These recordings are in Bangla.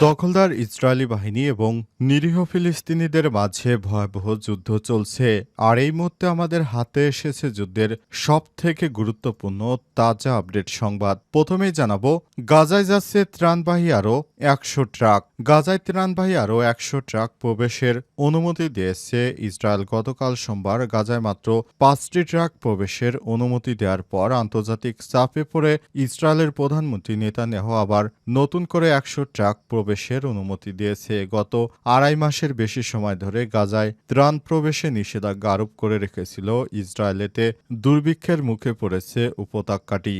দখলদার ইসরায়েলি বাহিনী এবং নিরীহ ফিলিস্তিনিদের মাঝে ভয়াবহ যুদ্ধ চলছে। আর এই মুহূর্তে আমাদের হাতে এসেছে যুদ্ধের সব থেকে গুরুত্বপূর্ণ তাজা আপডেট সংবাদ। প্রথমেই জানাব, গাজায় যাচ্ছে ত্রাণবাহী আরও একশো ট্রাক। গাজায় ত্রাণবাহী আরও একশো ট্রাক প্রবেশের অনুমতি দিয়েছে ইসরায়েল। গতকাল সোমবার গাজায় মাত্র পাঁচটি ট্রাক প্রবেশের অনুমতি দেওয়ার পর আন্তর্জাতিক চাপে পড়ে ইসরায়েলের প্রধানমন্ত্রী নেতানিয়াহু আবার নতুন করে একশো ট্রাক প্রবেশের অনুমতি দিয়েছে। গত আড়াই মাসের বেশি সময় ধরে গাজায় ত্রাণ প্রবেশে নিষেধাজ্ঞা আরোপ করে রেখেছিল ইসরায়েলেতে। দুর্ভিক্ষের মুখে পড়েছে উপত্যকাটি।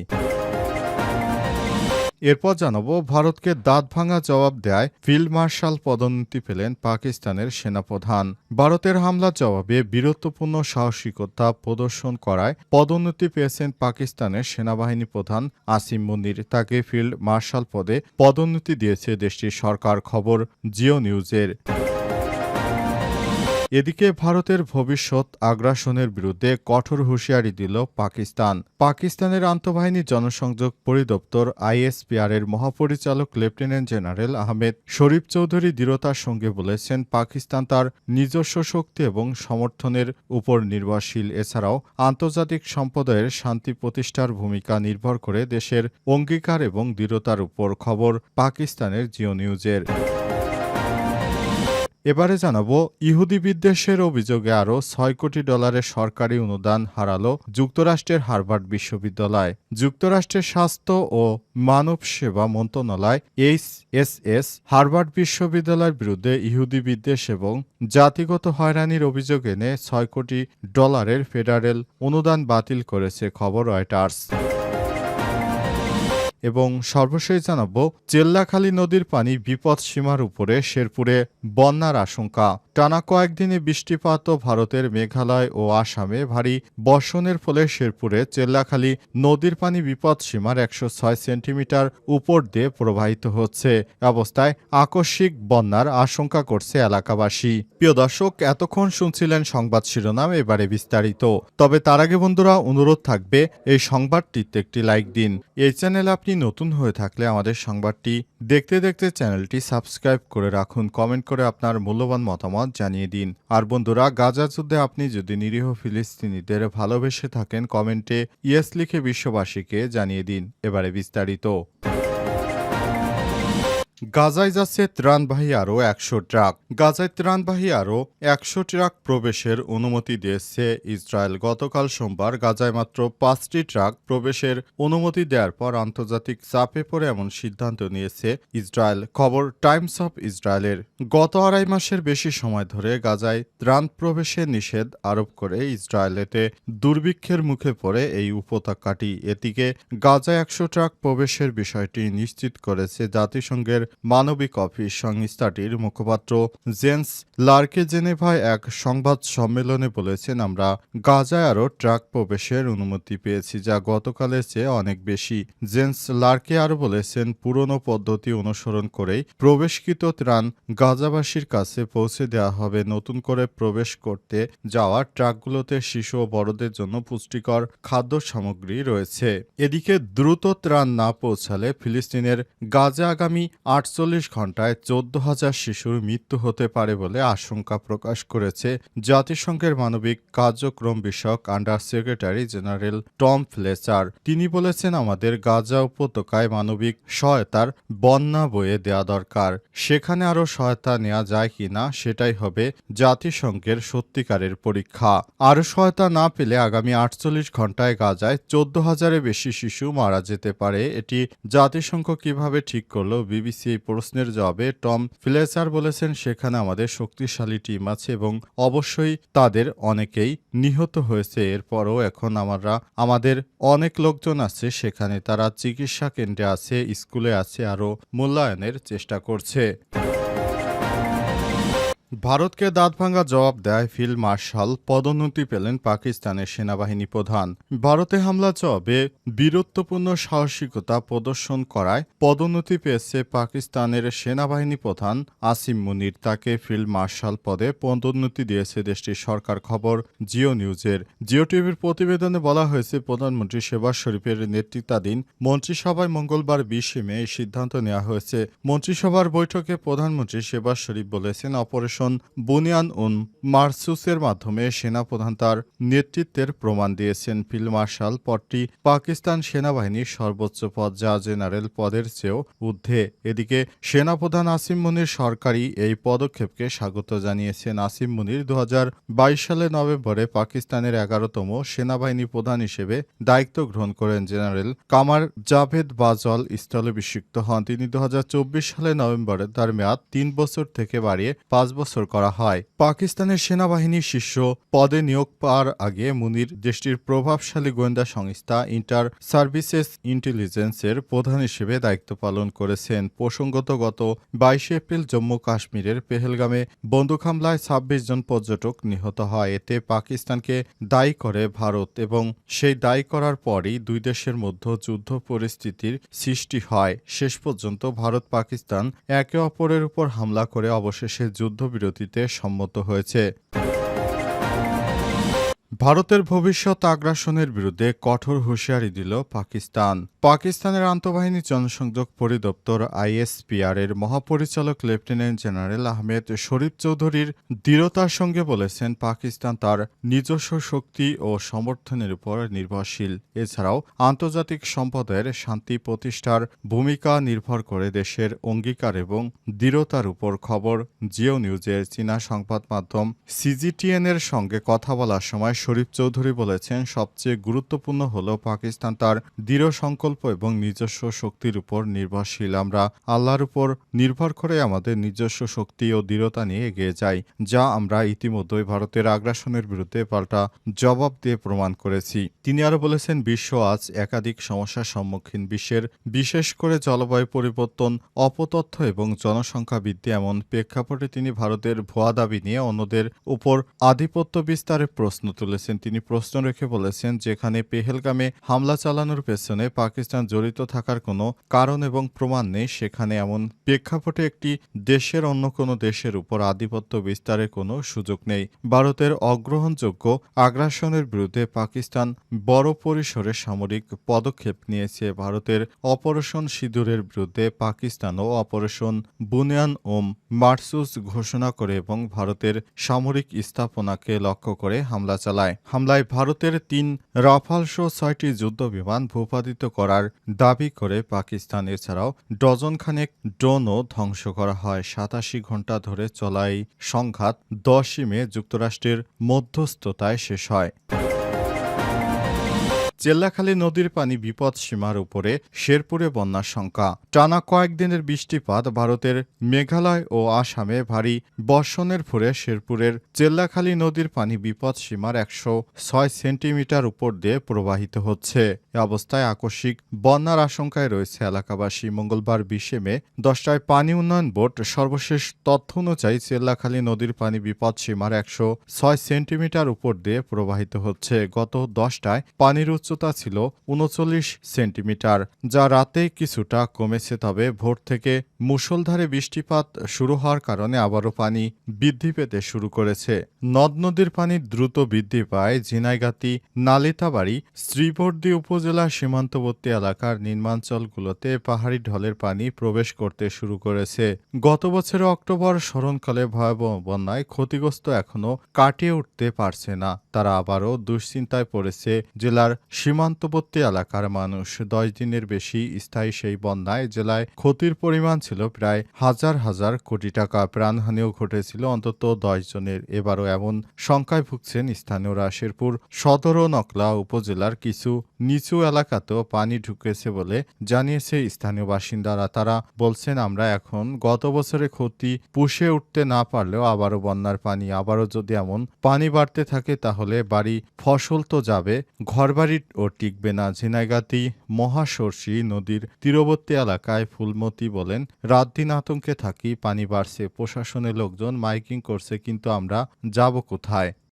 এরপর জানাব, ভারতকে দাঁত ভাঙা জবাব দেয় ফিল্ড মার্শাল পদোন্নতি পেলেন পাকিস্তানের সেনাপ্রধান। ভারতের হামলার জবাবে বীরত্বপূর্ণ সাহসিকতা প্রদর্শন করায় পদোন্নতি পেয়েছেন পাকিস্তানের সেনাবাহিনী প্রধান আসিম মুনির। তাকে ফিল্ড মার্শাল পদে পদোন্নতি দিয়েছে দেশটির সরকার খবর জিও নিউজের। এদিকে ভারতের ভবিষ্যৎ আগ্রাসনের বিরুদ্ধে কঠোর হুঁশিয়ারি দিল পাকিস্তান। পাকিস্তানের আন্তঃবাহিনী জনসংযোগ পরিদপ্তর আইএসপিআর এর মহাপরিচালক লেফটেন্যান্ট জেনারেল আহমেদ শরীফ চৌধুরী দৃঢ়তার সঙ্গে বলেছেন, পাকিস্তান তার নিজস্ব শক্তি এবং সমর্থনের উপর নির্ভরশীল। এছাড়াও আন্তর্জাতিক সম্প্রদায়ের শান্তি প্রতিষ্ঠার ভূমিকা নির্ভর করে দেশের অঙ্গীকার এবং দৃঢ়তার উপর খবর পাকিস্তানের জিও নিউজের। এবারে জানাব, ইহুদি বিদ্বেষের অভিযোগে আরও ছয় কোটি ডলারের সরকারি অনুদান হারালো যুক্তরাষ্ট্রের হার্ভার্ড বিশ্ববিদ্যালয়। যুক্তরাষ্ট্রের স্বাস্থ্য ও মানব সেবা মন্ত্রণালয় এইচ এস এস হার্ভার্ড বিশ্ববিদ্যালয়ের বিরুদ্ধে ইহুদি বিদ্বেষ এবং জাতিগত হয়রানির অভিযোগ এনে ছয় কোটি ডলারের ফেডারেল অনুদান বাতিল করেছে খবর রয়টার্স। এবং সর্বশেষ জানাব চেল্লাখালী নদীর পানি বিপদ সীমার উপরে শেরপুরে বন্যার আশঙ্কা। টানা কয়েকদিনে বৃষ্টিপাত ভারতের মেঘালয় ও আসামে ভারী বর্ষণের ফলে শেরপুরে চেল্লাখালী নদীর পানি বিপদ সীমার একশো ছয় সেন্টিমিটার উপর দিয়ে প্রবাহিত হচ্ছে। অবস্থায় আকস্মিক বন্যার আশঙ্কা করছে এলাকাবাসী। প্রিয় দর্শক, এতক্ষণ শুনছিলেন সংবাদ শিরোনাম, এবারে বিস্তারিত। তবে তার আগে বন্ধুরা, অনুরোধ থাকবে, এই সংবাদটিতে একটি লাইক দিন। এই চ্যানেল আপনি নতুন হয়ে থাকলে আমাদের সংবাদটি দেখতে দেখতে চ্যানেলটি সাবস্ক্রাইব করে রাখুন। কমেন্ট করে আপনার মূল্যবান মতামত জানিয়ে দিন। আর বন্ধুরা, গাজা যুদ্ধে আপনি যদি নিরীহ ফিলিস্তিনিদের ভালোবেসে থাকেন, কমেন্টে ইয়েস লিখে বিশ্ববাসীকে জানিয়ে দিন। এবারে বিস্তারিত। গাজায় যাচ্ছে ত্রাণবাহী আরও একশো ট্রাক। গাজায় ত্রাণবাহী আরও একশো ট্রাক প্রবেশের অনুমতি দিয়েছে ইসরায়েল। গতকাল সোমবার গাজায় মাত্র পাঁচটি ট্রাক প্রবেশের অনুমতি দেওয়ার পর আন্তর্জাতিক চাপে পড়ে এমন সিদ্ধান্ত নিয়েছে ইসরায়েল। খবর টাইমস অফ ইসরায়েলের। গত আড়াই মাসের বেশি সময় ধরে গাজায় ত্রাণ প্রবেশে নিষেধ আরোপ করে ইসরায়েলেতে দুর্ভিক্ষের মুখে পড়ে এই উপত্যকাটি। এদিকে গাজায় একশো ট্রাক প্রবেশের বিষয়টি নিশ্চিত করেছে জাতিসংঘের মানবিক অফিস সংস্থাটির মুখপাত্র জেন্স লার্কে জেনেভায় এক সংবাদ সম্মেলনে বলেছেন, আমরা গাজায় আরও ট্রাক প্রবেশের অনুমতি পেয়েছি, যা গতকালের চেয়ে অনেক বেশি। জেন্স লার্কে আরও বলেছেন, পুরনো পদ্ধতি অনুসরণ করেই প্রবেশকৃত ত্রাণ গাজাবাসীর কাছে পৌঁছে দেওয়া হবে। নতুন করে প্রবেশ করতে যাওয়া ট্রাকগুলোতে শিশু ও বড়দের জন্য পুষ্টিকর খাদ্য সামগ্রী রয়েছে। এদিকে দ্রুত ত্রাণ না পৌঁছালে ফিলিস্তিনের গাজা আগামী আটচল্লিশ ঘন্টায় চোদ্দ হাজার শিশুর মৃত্যু হতে পারে বলে আশঙ্কা প্রকাশ করেছে জাতিসংঘের মানবিক কার্যক্রম বিষয়ক under secretary general Tom Fletcher. তিনি বলেছেন, আমাদের গাজা উপত্যকায় মানবিক সহায়তার বন্যা বয়ে দেয়া দরকার। সেখানে আরও সহায়তা নেওয়া যায় কিনা সেটাই হবে জাতিসংঘের সত্যিকারের পরীক্ষা। আরও সহায়তা না পেলে আগামী আটচল্লিশ ঘন্টায় গাজায় চোদ্দ হাজারের বেশি শিশু মারা যেতে পারে। এটি জাতিসংঘ কীভাবে ঠিক করল, বিবিসি এই প্রশ্নের জবাবে টম ফিলেসার বলেছেন, সেখানে আমাদের শক্তিশালী টিম আছে এবং অবশ্যই তাদের অনেকেই নিহত হয়েছে। এরপরও এখন আমরা, আমাদের অনেক লোকজন আছে, সেখানে তারা চিকিৎসা কেন্দ্রে আছে, স্কুলে আছে, আরও মূল্যায়নের চেষ্টা করছে। ভারতকে দাঁতভাঙ্গা জবাব দেয় ফিল্ড মার্শাল পদোন্নতি পেলেন পাকিস্তানের সেনাবাহিনী প্রধান। ভারতে হামলা জবাবে বীরত্বপূর্ণ সাহসিকতা প্রদর্শন করায় পদোন্নতি পেয়েছে পাকিস্তানের সেনাবাহিনী প্রধান আসিম মুনির। তাকে ফিল্ড মার্শাল পদে পদোন্নতি দিয়েছে দেশটির সরকার খবর জিও নিউজের। জিও টিভির প্রতিবেদনে বলা হয়েছে, প্রধানমন্ত্রী শেবাজ শরীফের নেতৃত্বাধীন মন্ত্রিসভায় মঙ্গলবার বিশে মে এই সিদ্ধান্ত নেওয়া হয়েছে। মন্ত্রিসভার বৈঠকে প্রধানমন্ত্রী শেবাজ শরীফ বলেছেন, অপারেশন বুনিয়ান উন মারসুসের মাধ্যমে সেনাপ্রধান তার নেতৃত্বের প্রমাণ দিয়েছেন। ফিল্ড মার্শাল পদটি পাকিস্তান সেনাবাহিনীর সর্বোচ্চ পদ, যা জেনারেল পদের চেয়েও ঊর্ধ্বে। এদিকে সেনাপ্রধান আসিম মুনির সরকারি এই পদক্ষেপকে স্বাগত জানিয়েছেন। আসিম মুনির দু সালের নভেম্বরে পাকিস্তানের এগারোতম সেনাবাহিনী প্রধান হিসেবে দায়িত্ব গ্রহণ করেন। জেনারেল কামার জাভেদ বাজল স্থলাভিষিক্ত হন। তিনি দু সালের নভেম্বরে তার মেয়াদ তিন বছর থেকে বাড়িয়ে পাঁচ বছর করা হয়। পাকিস্তানের সেনাবাহিনীর শীর্ষ পদে নিয়োগ পাওয়ার আগে মুনির দেশটির প্রভাবশালী গোয়েন্দা সংস্থা ইন্টার সার্ভিসেস ইন্টেলিজেন্সের প্রধান হিসেবে দায়িত্ব পালন করেছেন। প্রসঙ্গত, গত বাইশে এপ্রিল জম্মু কাশ্মীরের পেহেলগামে বন্দুক হামলায় ছাব্বিশ জন পর্যটক নিহত হয়। এতে পাকিস্তানকে দায়ী করে ভারত এবং সেই দায়ী করার পরই দুই দেশের মধ্যে যুদ্ধ পরিস্থিতির সৃষ্টি হয়। শেষ পর্যন্ত ভারত পাকিস্তান একে অপরের উপর হামলা করে অবশেষে যুদ্ধবিরতিতে সম্মত হয়েছে। ভারতের ভবিষ্যৎ আগ্রাসনের বিরুদ্ধে কঠোর হুঁশিয়ারি দিল পাকিস্তান। পাকিস্তানের আন্তঃবাহিনী জনসংযোগ পরিদপ্তর আইএসপিআর এর মহাপরিচালক লেফটেন্যান্ট জেনারেল আহমেদ শরীফ চৌধুরীর দৃঢ়তার সঙ্গে বলেছেন, পাকিস্তান তার নিজস্ব শক্তি ও সমর্থনের উপর নির্ভরশীল। এছাড়াও আন্তর্জাতিক সম্পদের শান্তি প্রতিষ্ঠার ভূমিকা নির্ভর করে দেশের অঙ্গীকার এবং দৃঢ়তার উপর খবর। জিও নিউজের চীনা সংবাদ মাধ্যম সিজিটিএন এর সঙ্গে কথা বলার সময় শরীফ চৌধুরী বলেছেন, সবচেয়ে গুরুত্বপূর্ণ হল পাকিস্তান তার দৃঢ় সংকল্প এবং নিজস্ব শক্তির উপর নির্ভরশীল। আমরা আল্লাহর উপর নির্ভর করে আমাদের নিজস্ব শক্তি ও দৃঢ়তা নিয়ে এগিয়ে যাই, যা আমরা ইতিমধ্যেই ভারতের আগ্রাসনের বিরুদ্ধে পাল্টা জবাব দিয়ে প্রমাণ করেছি। তিনি আরও বলেছেন, বিশ্ব আজ একাধিক সমস্যার সম্মুখীন। বিশ্বের বিশেষ করে জলবায়ু পরিবর্তন, অপতথ্য এবং জনসংখ্যা বৃদ্ধি এমন প্রেক্ষাপটে তিনি ভারতের ভুয়া দাবি নিয়ে অন্যদের উপর আধিপত্য বিস্তারের প্রশ্ন তুলেছেন তিনি প্রশ্ন রেখে বলেছেন, যেখানে পেহেলগামে হামলা চালানোর পেছনে পাকিস্তান জড়িত থাকার কোনো কারণ এবং প্রমাণ নেই, সেখানে এমন প্রেক্ষাপটে একটি দেশের অন্য কোনো দেশের উপর আধিপত্য বিস্তারের কোনো সুযোগ নেই। ভারতের অগ্রহণযোগ্য আগ্রাসনের বিরুদ্ধে পাকিস্তান বড় পরিসরে সামরিক পদক্ষেপ নিয়েছে। ভারতের অপারেশন সিঁদুরের বিরুদ্ধে পাকিস্তানও অপারেশন বুনিয়ান ওম মার্সুস ঘোষণা করে এবং ভারতের সামরিক স্থাপনাকে লক্ষ্য করে হামলা চালায় হামলায়। ভারতের তিন রাফাল সহ ছয়টি যুদ্ধ বিমান ভূপাতিত করার দাবি করে পাকিস্তান। এছাড়াও ডজনখানেক ড্রোনও ধ্বংস করা হয়। সাতাশি ঘণ্টা ধরে চলা সংঘাত দশই মে যুক্তরাষ্ট্রের মধ্যস্থতায় শেষ হয়। চেল্লাখালী নদীর পানি বিপদ সীমার উপরে শেরপুরে বন্যার শঙ্কা। টানা কয়েকদিনের বৃষ্টিপাত ভারতের মেঘালয় ও আসামে ভারী বর্ষণের ফলে শেরপুরের চেল্লাখালী নদীর পানি বিপদ সীমার একশো ছয় সেন্টিমিটার উপর দিয়ে প্রবাহিত হচ্ছে। এ অবস্থায় আকস্মিক বন্যার আশঙ্কায় রয়েছে এলাকাবাসী। মঙ্গলবার বিশে মে দশটায় পানি উন্নয়ন বোর্ড সর্বশেষ তথ্য অনুযায়ী চেল্লাখালী নদীর পানি বিপদ সীমার একশো ছয় সেন্টিমিটার উপর দিয়ে প্রবাহিত হচ্ছে। গত দশটায় পানির উচ্চতা ছিল উনচল্লিশ সেন্টিমিটার, যা রাতে কিছুটা কমেছে তবে ভোর থেকে মুষলধারে বৃষ্টিপাত শুরু হওয়ার কারণে আবারও পানি বৃদ্ধি পেতে শুরু করেছে। নদ নদীর পানি দ্রুত বৃদ্ধি পায় ঝিনাইগাতি, নালিতাবাড়ি, শ্রীবর্দী উপজেলা সীমান্তবর্তী এলাকার নির্মাঞ্চলগুলোতে পাহাড়ি ঢলের পানি প্রবেশ করতে শুরু করেছে। গত বছরের অক্টোবর স্মরণকালে ভয়াবহ বন্যায় ক্ষতিগ্রস্ত এখনও কাটিয়ে উঠতে পারছে না। তারা আবারও দুশ্চিন্তায় পড়েছে। জেলার সীমান্তবর্তী এলাকার মানুষ দশ দিনের বেশি স্থায়ী সেই বন্যায় জেলায় ক্ষতির পরিমাণ ছিল প্রায় হাজার হাজার কোটি টাকা। প্রাণহানিও ঘটেছিল অন্তত দশ জনের। এবারও এমন সংখ্যায় ভুগছেন স্থানীয়রা। শেরপুর সদর ও নকলা উপজেলার কিছু নিচু এলাকাতেও পানি ঢুকেছে বলে জানিয়েছে স্থানীয় বাসিন্দারা। তারা বলছেন, আমরা এখন গত বছরে ক্ষতি পুষে উঠতে না পারলেও আবারও বন্যার পানি। আবারও যদি এমন পানি বাড়তে থাকে, তাহলে বাড়ি ফসল তো যাবে, ঘরবাড়ির ও টিকবে না ঝিনাইগাতি মহাসর্ষী নদীর তীরবর্তী এলাকায় ফুলমতি বলেন, রাত দিন আতঙ্কে থাকি, পানি বাড়ছে, প্রশাসনের লোকজন মাইকিং করছে, কিন্তু আমরা যাব কোথায়?